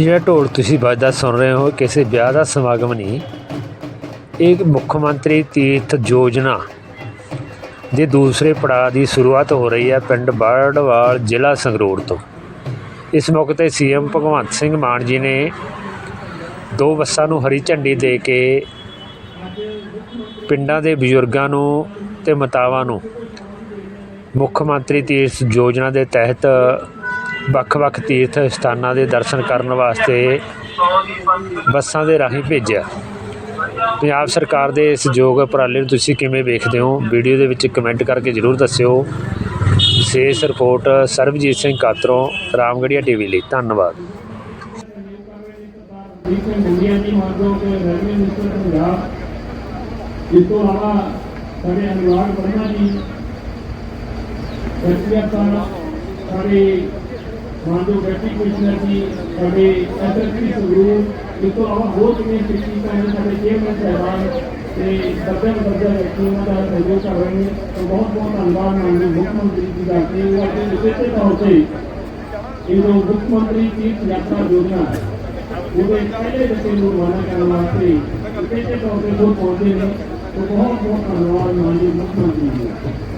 ਜਿਹੜਾ ਢੋਲ ਤੁਸੀਂ ਵੱਜਦਾ ਸੁਣ ਰਹੇ ਹੋ, ਕਿਸੇ ਵਿਆਹ ਦਾ ਸਮਾਗਮ ਨਹੀਂ, ਇਹ ਮੁੱਖ ਮੰਤਰੀ ਤੀਰਥ ਯੋਜਨਾ ਦੇ ਦੂਸਰੇ ਪੜਾਅ ਦੀ ਸ਼ੁਰੂਆਤ ਹੋ ਰਹੀ ਹੈ ਪਿੰਡ ਬਾੜਵਾਲ ਜ਼ਿਲ੍ਹਾ ਸੰਗਰੂਰ ਤੋਂ। ਇਸ ਮੌਕੇ ਤੇ ਸੀਐਮ ਭਗਵੰਤ ਸਿੰਘ ਮਾਨ ਜੀ ਨੇ ਦੋ ਬੱਸਾਂ ਨੂੰ ਹਰੀ ਝੰਡੀ ਦੇ ਕੇ ਪਿੰਡਾਂ ਦੇ ਬਜ਼ੁਰਗਾਂ ਨੂੰ ਤੇ ਮਾਤਾਵਾਂ ਨੂੰ ਮੁੱਖ ਮੰਤਰੀ ਤੀਰਥ ਯੋਜਨਾ ਦੇ ਤਹਿਤ ਵੱਖ-ਵੱਖ ਤੀਰਥ ਸਥਾਨਾਂ ਦੇ ਦਰਸ਼ਨ ਕਰਨ ਵਾਸਤੇ ਬੱਸਾਂ ਦੇ ਰਾਹੀਂ ਭੇਜਿਆ। ਪੰਜਾਬ ਸਰਕਾਰ ਦੇ ਇਸ ਯੋਗ ਉਪਰਾਲੇ ਨੂੰ ਤੁਸੀਂ ਕਿਵੇਂ ਵੇਖਦੇ ਹੋ? ਵੀਡੀਓ ਦੇ ਵਿੱਚ ਕਮੈਂਟ ਕਰਕੇ ਜ਼ਰੂਰ ਦੱਸਿਓ। ਵਿਸ਼ੇਸ਼ ਰਿਪੋਰਟ ਸਰਬਜੀਤ ਸਿੰਘ ਕਾਤਰੋਂ ਰਾਮਗੜੀਆ ਟੀਵੀ ਲਈ। ਧੰਨਵਾਦ। ਇਸ ਤੋਂ ਇਲਾਵਾ ਸਾਡੇ ਅਨੁਰਾਗ ਵਰਮਾ ਜੀ ਸੱਚਿਆਤਾ ਸਾਡੇ ਮਾਨਯੋਗ ਡਿਪਟੀ ਕਮਿਸ਼ਨਰ ਜੀ, ਸਾਡੇ ਐਸਐਸਪੀ ਸੰਗਰੂਰ ਇਸ ਤੋਂ ਇਲਾਵਾ ਹੋਰ ਕਿੰਨੇ ਸਿੱਖੀ ਸਾਹਿਬ ਸਾਡੇ ਚੇਅਰਮੈਨ ਸਾਹਿਬਾਨ ਤੇ ਦਰਜਨ ਦਰਜਨ ਵਿਅਕਤੀਆਂ ਦਾ ਸਹਿਯੋਗ ਕਰ ਰਹੇ ਨੇ। ਤਾਂ ਬਹੁਤ ਬਹੁਤ ਧੰਨਵਾਦ ਮਾਨਯੋਗ ਮੁੱਖ ਮੰਤਰੀ ਜੀ ਦਾ। ਕਿ ਉਹ ਆਪਣੇ ਵਿਸ਼ੇਸ਼ ਤੌਰ ਤੇ ਇਹ ਮੁੱਖ ਮੰਤਰੀ ਤੀਰਥ ਯਾਤਰਾ ਯੋਜਨਾ, ਉਹਦੇ ਪਹਿਲੇ ਬੱਚੇ ਨੂੰ ਰਵਾਨਾ ਕਰਨ ਵਾਸਤੇ ਕਿਸੇ ਤੌਰ ਤੇ ਜੋ ਪਹੁੰਚੇ ਨੇ ਤਾਂ ਬਹੁਤ ਬਹੁਤ ਧੰਨਵਾਦ ਮਾਨਯੋਗ ਮੁੱਖ ਮੰਤਰੀ ਜੀ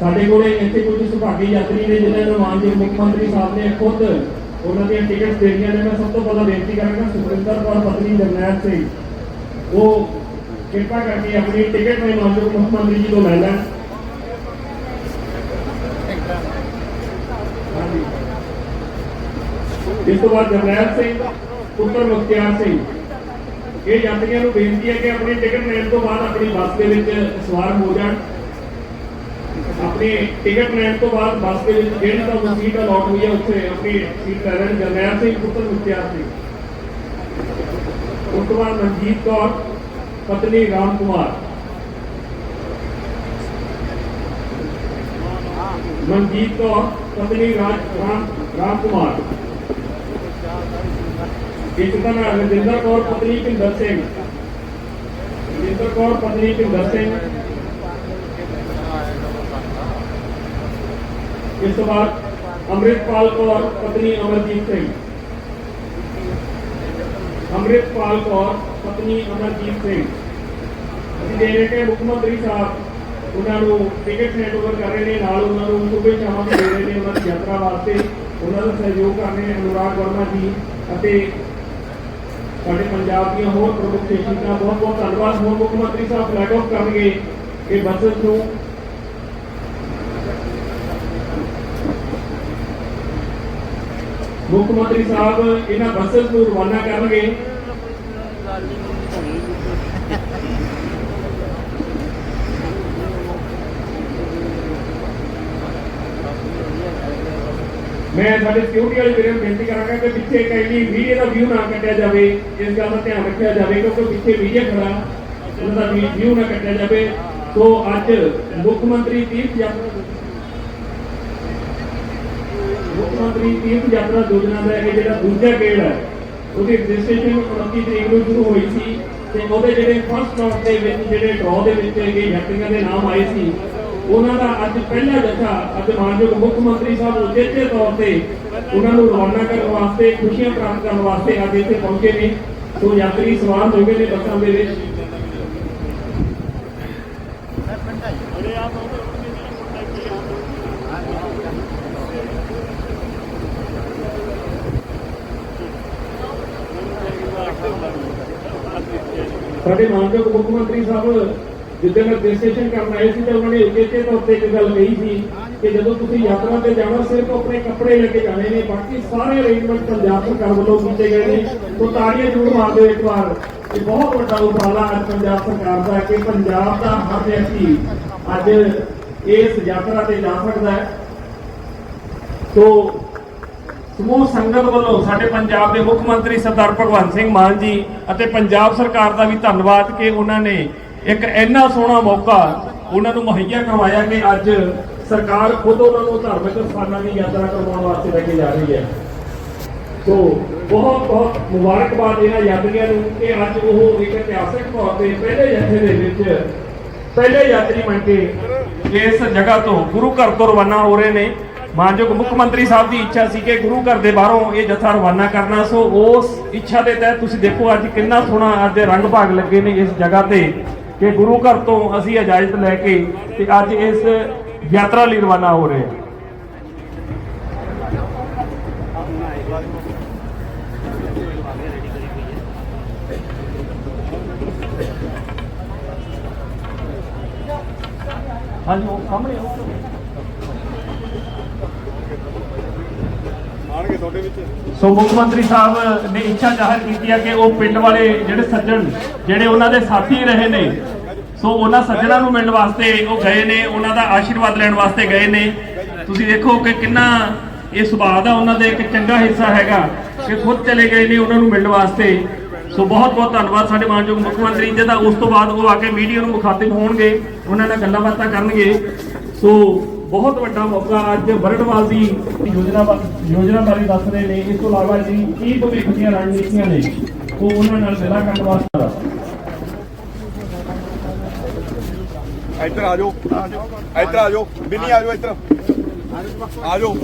ਸਾਡੇ ਕੋਲੇ ਇੱਥੇ ਕੁਝ ਸੁਭਾਗੀ ਯਾਤਰੀ ਨੇ ਜਿਨ੍ਹਾਂ ਨੂੰ ਮਾਨਯੋਗ ਮੁੱਖ ਮੰਤਰੀ ਸਾਹਿਬ ਨੇ ਖੁਦ ਉਹਨਾਂ ਦੀਆਂ ਟਿਕਟਸ ਦੇਣੀਆਂ ਨੇ। ਮੈਂ ਸਭ ਤੋਂ ਪਹਿਲਾਂ ਬੇਨਤੀ ਕਰਾਂਗਾ ਸੁਖਵਿੰਦਰ ਕੌਰ ਪਤਨੀ ਜਰਨੈਲ ਸਿੰਘ ਉਹ ਕਿਰਪਾ ਕਰਕੇ ਆਪਣੀ ਟਿਕਟ ਮੈਂ ਮਾਨਯੋਗ ਮੁੱਖ ਮੰਤਰੀ ਜੀ ਤੋਂ ਲੈ ਲੈਣ। ਇਸ ਤੋਂ ਬਾਅਦ ਜਰਨੈਲ ਸਿੰਘ ਪੁੱਤਰ ਮੁਖਤਿਆਰ ਸਿੰਘ ਇਹ ਯਾਤਰੀਆਂ ਨੂੰ ਬੇਨਤੀ ਹੈ ਕਿ ਆਪਣੀ ਟਿਕਟ ਲੈਣ ਤੋਂ ਬਾਅਦ ਆਪਣੀ ਬੱਸ ਦੇ ਵਿੱਚ ਸਵਾਰ ਹੋ ਜਾਣ। ਆਪਣੀ ਟਿਕਟ ਲੈਣ ਤੋਂ ਬਾਅਦ ਬੱਸ ਦੇ ਵਿੱਚ ਜਿਹੜੀ ਤੁਹਾਨੂੰ ਸੀਟ ਅਲਾਟ ਹੋਈ ਹੈ ਉੱਥੇ ਆਪਣੀ ਸੀਟ ਲੈ ਲੈਣ ਜਰਨੈਲ ਸਿੰਘ ਪੁੱਤਰ ਮੁਖਤਿਆਰ ਸਿੰਘ ਉਸ ਤੋਂ ਬਾਅਦ ਮਨਜੀਤ ਕੌਰ ਪਤਨੀ ਰਾਮ ਕੁਮਾਰ ਮਨਜੀਤ ਕੌਰ ਪਤਨੀ ਰਾਜ ਰਾਮ ਰਾਮ ਕੁਮਾਰ ਇੱਕ ਤਾਂ ਮੈਂ ਰਜਿੰਦਰ ਕੌਰ ਪਤਨੀ ਭਿੰਦਰ ਸਿੰਘ ਰਜਿੰਦਰ ਕੌਰ ਪਤਨੀ ਭਿੰਦਰ ਸਿੰਘ ਇਸ ਤੋਂ ਬਾਅਦ ਅੰਮ੍ਰਿਤਪਾਲ ਕੌਰ ਪਤਨੀ ਅਮਰਜੀਤ ਸਿੰਘ ਅੰਮ੍ਰਿਤਪਾਲ ਕੌਰ ਪਤਨੀ ਅਮਰਜੀਤ ਸਿੰਘ ਅਸੀਂ ਦੇ ਰਹੇ ਕਿ ਮੁੱਖ ਮੰਤਰੀ ਸਾਹਿਬ ਉਹਨਾਂ ਨੂੰ ਟਿਕਟ ਨੈਟਵਰਕ ਕਰ ਰਹੇ ਨੇ ਨਾਲ ਉਹਨਾਂ ਨੂੰ ਸ਼ੁਭੇਛਾਵਾਂ ਵੀ ਦੇ ਰਹੇ ਨੇ ਉਹਨਾਂ ਦੀ ਯਾਤਰਾ ਵਾਸਤੇ ਉਹਨਾਂ ਦਾ ਸਹਿਯੋਗ ਕਰ ਰਹੇ ਨੇ ਅਨੁਰਾਗ ਵਰਮਾ ਜੀ ਅਤੇ ਸਾਡੇ ਪੰਜਾਬ ਦੀਆਂ ਹੋਰ ਪ੍ਰਮੁੱਖ ਸ਼ਖਸੀਅਤਾਂ ਬਹੁਤ ਬਹੁਤ ਧੰਨਵਾਦ ਹੋਰ ਮੁੱਖ ਮੰਤਰੀ ਸਾਹਿਬ ਫਲੈਗ ਆਫ ਕਰਨਗੇ ਇਹ ਬੱਸਸ ਨੂੰ ਮੁੱਖ ਮੰਤਰੀ ਸਾਹਿਬ, ਇਹਨਾਂ ਬੱਸਸ ਨੂੰ ਰਵਾਨਾ ਕਰਨਗੇ। ਮੈਂ ਸਾਡੇ ਸਿਕਿਉਰਿਟੀ ਵਾਲੇ ਵੀਰਾਂ ਨੂੰ ਬੇਨਤੀ ਕਰਾਂਗਾ ਕਿ ਪਿੱਛੇ ਕਈ ਵੀਡੀਓ ਦਾ ਵਿਊ ਨਾ ਕੱਟਿਆ ਜਾਵੇ, ਇਸ ਗੱਲ ਦਾ ਧਿਆਨ ਰੱਖਿਆ ਜਾਵੇ, ਕਿਉਂਕਿ ਪਿੱਛੇ ਵੀਡੀਓ ਖੜਾ, ਉਹਨਾਂ ਦਾ ਵਿਊ ਨਾ ਕੱਟਿਆ ਜਾਵੇ। ਸੋ ਅੱਜ ਮੁੱਖ ਮੰਤਰੀ ਤੀਰਥ ਯਾਤਰਾ ਮੁੱਖ ਮੰਤਰੀ ਤੀਰਥ ਯਾਤਰਾ ਯੋਜਨਾ ਦਾ ਇਹ ਜਿਹੜਾ ਦੂਜਾ ਗੇੜ ਹੈ, ਉਹਦੀ ਰਜਿਸਟ੍ਰੇਸ਼ਨ 29 ਤਰੀਕ ਨੂੰ ਸ਼ੁਰੂ ਹੋਈ ਸੀ ਤੇ ਉਹਦੇ ਜਿਹੜੇ ਫਸਟ ਰਾਉਂਡ ਦੇ ਵਿੱਚ ਜਿਹੜੇ ਡਰਾਅ ਦੇ ਵਿੱਚ ਇਹ ਯਾਤਰੀਆਂ ਦੇ ਨਾਮ ਆਏ ਸੀ, ਉਹਨਾਂ ਦਾ ਅੱਜ ਪਹਿਲਾ ਜੱਥਾ, ਅੱਜ ਮਾਨਯੋਗ ਮੁੱਖ ਮੰਤਰੀ ਸਾਹਿਬ ਉਚੇਚੇ ਤੌਰ ਤੇ ਉਹਨਾਂ ਨੂੰ ਰਵਾਨਾ ਕਰਨ ਵਾਸਤੇ, ਖੁਸ਼ੀਆਂ ਪ੍ਰਾਪਤ ਕਰਨ ਵਾਸਤੇ ਅੱਜ ਇੱਥੇ ਪਹੁੰਚੇ ਨੇ। ਸੋ ਯਾਤਰੀ ਸਵਾਰ ਹੋ ਗਏ ਨੇ ਬੱਸਾਂ ਦੇ ਵਿੱਚ। ਸਾਡੇ ਮਾਨਯੋਗ ਮੁੱਖ ਮੰਤਰੀ ਸਾਹਿਬ ਜਿੱਦਣ ਰਜਿਸਟ੍ਰੇਸ਼ਨ ਕਰਨ ਆਏ ਸੀ ਤਾਂ ਉਹਨਾਂ ਨੇ ਉਚੇਚੇ ਤੌਰ ਤੇ ਇੱਕ ਗੱਲ ਕਹੀ ਸੀ ਕਿ ਜਦੋਂ ਤੁਸੀਂ ਯਾਤਰਾ ਤੇ ਜਾਣਾ, ਸਿਰਫ ਆਪਣੇ ਕੱਪੜੇ ਲੈ ਕੇ ਜਾਣੇ ਨੇ, ਬਾਕੀ ਸਾਰੇ ਅਰੇਂਜਮੈਂਟ ਪੰਜਾਬ ਸਰਕਾਰ ਵੱਲੋਂ ਕੀਤੇ ਗਏ ਨੇ। ਤੋਂ ਤਾੜੀਆਂ ਜ਼ਰੂਰ ਮਾਰ ਦਿਓ ਇੱਕ ਵਾਰ। ਇਹ ਬਹੁਤ ਵੱਡਾ ਉਪਰਾਲਾ ਅੱਜ ਪੰਜਾਬ ਸਰਕਾਰ ਦਾ ਕਿ ਪੰਜਾਬ ਦਾ ਹਰ ਵਿਅਕਤੀ ਅੱਜ ਇਸ ਯਾਤਰਾ ਤੇ ਜਾ ਸਕਦਾ ਹੈ। ਸੋ ਸਮੂਹ ਸੰਗਤ ਵੱਲੋਂ ਸਾਡੇ ਪੰਜਾਬ ਦੇ ਮੁੱਖ ਮੰਤਰੀ ਸਰਦਾਰ ਭਗਵੰਤ ਸਿੰਘ ਮਾਨ ਜੀ ਅਤੇ ਪੰਜਾਬ ਸਰਕਾਰ ਦਾ ਵੀ ਧੰਨਵਾਦ ਕਿ ਉਹਨਾਂ ਨੇ ਇੱਕ ਇੰਨਾ ਸੋਹਣਾ ਮੌਕਾ ਉਹਨਾਂ ਨੂੰ ਮੁਹੱਈਆ ਕਰਵਾਇਆ ਕਿ ਅੱਜ ਸਰਕਾਰ ਖੁਦ ਉਹਨਾਂ ਨੂੰ ਧਾਰਮਿਕ ਸਥਾਨਾਂ ਦੀ ਯਾਤਰਾ ਕਰਵਾਉਣ ਵਾਸਤੇ ਲੈ ਕੇ ਜਾ ਰਹੀ ਹੈ। ਸੋ ਬਹੁਤ ਬਹੁਤ ਮੁਬਾਰਕਬਾਦ ਇਹਨਾਂ ਯਾਤਰੀਆਂ ਨੂੰ ਕਿ ਅੱਜ ਉਹ ਇੱਕ ਇਤਿਹਾਸਕ ਤੌਰ ਤੇ ਪਹਿਲੇ ਜਥੇ ਦੇ ਵਿੱਚ ਪਹਿਲੇ ਯਾਤਰੀ ਬਣ ਕੇ ਇਸ ਜਗ੍ਹਾ ਤੋਂ ਗੁਰੂ ਘਰ ਤੋਂ ਰਵਾਨਾ ਹੋ ਰਹੇ ਨੇ। ਮਾਨਯੋਗ ਮੁੱਖ ਮੰਤਰੀ ਸਾਹਿਬ ਦੀ ਇੱਛਾ ਸੀ ਕਿ ਗੁਰੂ ਘਰ ਦੇ ਬਾਹਰੋਂ ਇਹ ਜਥਾ ਰਵਾਨਾ ਕਰਨਾ, ਸੋ ਉਸ ਇੱਛਾ ਦੇ ਤਹਿਤ ਤੁਸੀਂ ਦੇਖੋ ਅੱਜ ਕਿੰਨਾ ਸੋਹਣਾ ਅੱਜ ਦੇ ਰੰਗ ਭਾਗ ਲੱਗੇ ਨੇ ਇਸ ਜਗ੍ਹਾ ਤੇ ਕਿ ਗੁਰੂ ਘਰ ਤੋਂ ਅਸੀਂ ਇਜਾਜ਼ਤ ਲੈ ਕੇ ਤੇ ਅੱਜ ਇਸ ਯਾਤਰਾ ਲਈ ਰਵਾਨਾ ਹੋ ਰਹੇ ਹਾਂ। ਹਾਂਜੀ, ਉਹ ਸਾਹਮਣੇ ਉਹ ਤੁਹਾਡੇ ਵਿੱਚ? ਸੋ ਮੁੱਖ ਮੰਤਰੀ ਸਾਹਿਬ ਨੇ ਇੱਛਾ ਜ਼ਾਹਰ ਕੀਤੀ ਹੈ ਕਿ ਉਹ ਪਿੰਡ ਵਾਲੇ ਜਿਹੜੇ ਸੱਜਣ, ਜਿਹੜੇ ਉਹਨਾਂ ਦੇ ਸਾਥੀ ਰਹੇ ਨੇ, ਸੋ ਉਹਨਾਂ ਸੱਜਣਾਂ ਨੂੰ ਮਿਲਣ ਵਾਸਤੇ ਉਹ ਗਏ ਨੇ, ਉਹਨਾਂ ਦਾ ਆਸ਼ੀਰਵਾਦ ਲੈਣ ਵਾਸਤੇ ਗਏ ਨੇ। ਤੁਸੀਂ ਦੇਖੋ ਕਿ ਕਿੰਨਾ ਇਹ ਸੁਭਾਅ ਦਾ ਉਹਨਾਂ ਦਾ ਇੱਕ ਚੰਗਾ ਹਿੱਸਾ ਹੈਗਾ ਕਿ ਖੁਦ ਚਲੇ ਗਏ ਨੇ ਉਹਨਾਂ ਨੂੰ ਮਿਲਣ ਵਾਸਤੇ। ਸੋ ਬਹੁਤ ਬਹੁਤ ਧੰਨਵਾਦ ਸਾਡੇ ਮਾਨਯੋਗ ਮੁੱਖ ਮੰਤਰੀ ਜੀ ਦਾ ਉਸ ਤੋਂ ਬਾਅਦ ਉਹ ਆ ਕੇ ਮੀਡੀਆ ਨੂੰ ਮੁਖਾਤਿਬ ਹੋਣਗੇ, ਉਹਨਾਂ ਨਾਲ ਗੱਲਾਂ ਬਾਤਾਂ ਕਰਨਗੇ। ਸੋ ਬਹੁਤ ਵੱਡਾ ਮੌਕਾ ਅੱਜ ਬਰੜਵਾਲ ਦੀ ਯੋਜਨਾ ਯੋਜਨਾ ਬਾਰੇ ਦੱਸ ਰਹੇ ਨੇ। ਇਸ ਤੋਂ ਇਲਾਵਾ ਜੀ, ਕੀ ਭਵਿੱਖ ਦੀਆਂ ਰਣਨੀਤੀਆਂ ਨੇ? ਉਹ ਉਹਨਾਂ ਨਾਲ ਗੱਲਾਂ ਕਰਨ ਵਾਸਤੇ ਇੱਧਰ ਆ ਜਾਓ। ਇੱਧਰ ਆ ਜਾਓ। ਬਿੰਨੀ ਆ ਜਾਓ ਇੱਧਰ। ਆ ਜਾਓ।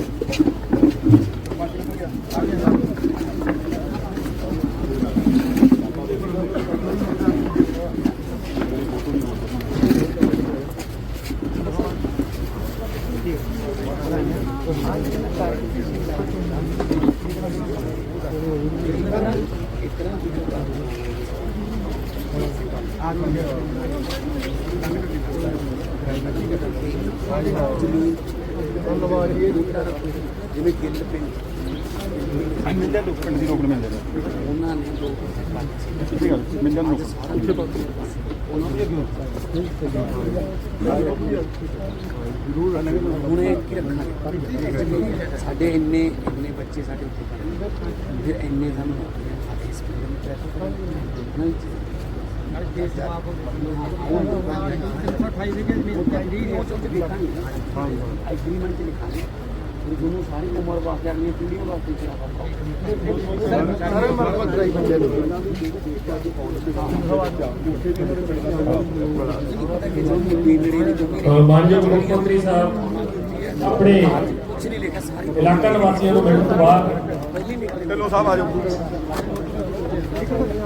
아, 그럼요. ਮਿੰਦਿਆ ਲੋਕ ਪਿੰਡ ਦੀ ਲੋਕ ਨੂੰ ਮਿਲਦੇ ਨੇ ਉਹਨਾਂ ਨੇ ਲੋਕ ਠੀਕ ਹੈ ਮਿੰਦਿਆ ਲੋਕ ਹੁਣ ਇਹ ਕੀ ਰੱਖਣਾ ਸਾਡੇ ਇੰਨੇ ਇੰਨੇ ਬੱਚੇ ਸਾਡੇ ਉੱਤੇ ਫਿਰ ਇੰਨੇ ਸਾਨੂੰ ਸਾਡੇ ਇਸ ਪਿੰਡ ਨੂੰ ਟ੍ਰੈਫਿਕ ਨਹੀਂ ਐਗਰੀਮੈਂਟ ਲਿਖਾਂਗੇ ਇਹ ਦੋਨੋਂ ਸਾਰੀ ਉਮਰ ਵਾਸਤੇ ਅਗਲੀ ਪੀੜ੍ਹੀਆਂ ਵਾਸਤੇ ਚਲਾ ਮਾਨਯੋਗ ਮੁੱਖ ਮੰਤਰੀ ਸਾਹਿਬ, ਆਪਣੇ ਕੁਛ ਨਹੀਂ ਲਿਖਿਆ ਸਾਰੀ ਇਲਾਕਾ ਨਿਵਾਸੀਆਂ ਨੂੰ ਮਿਲਣ ਤੋਂ ਬਾਅਦ ਪਹਿਲੀ ਨਿਕਲੀ ਢਿੱਲੋਂ ਸਾਹਿਬ ਆ ਜਾਓ। 何?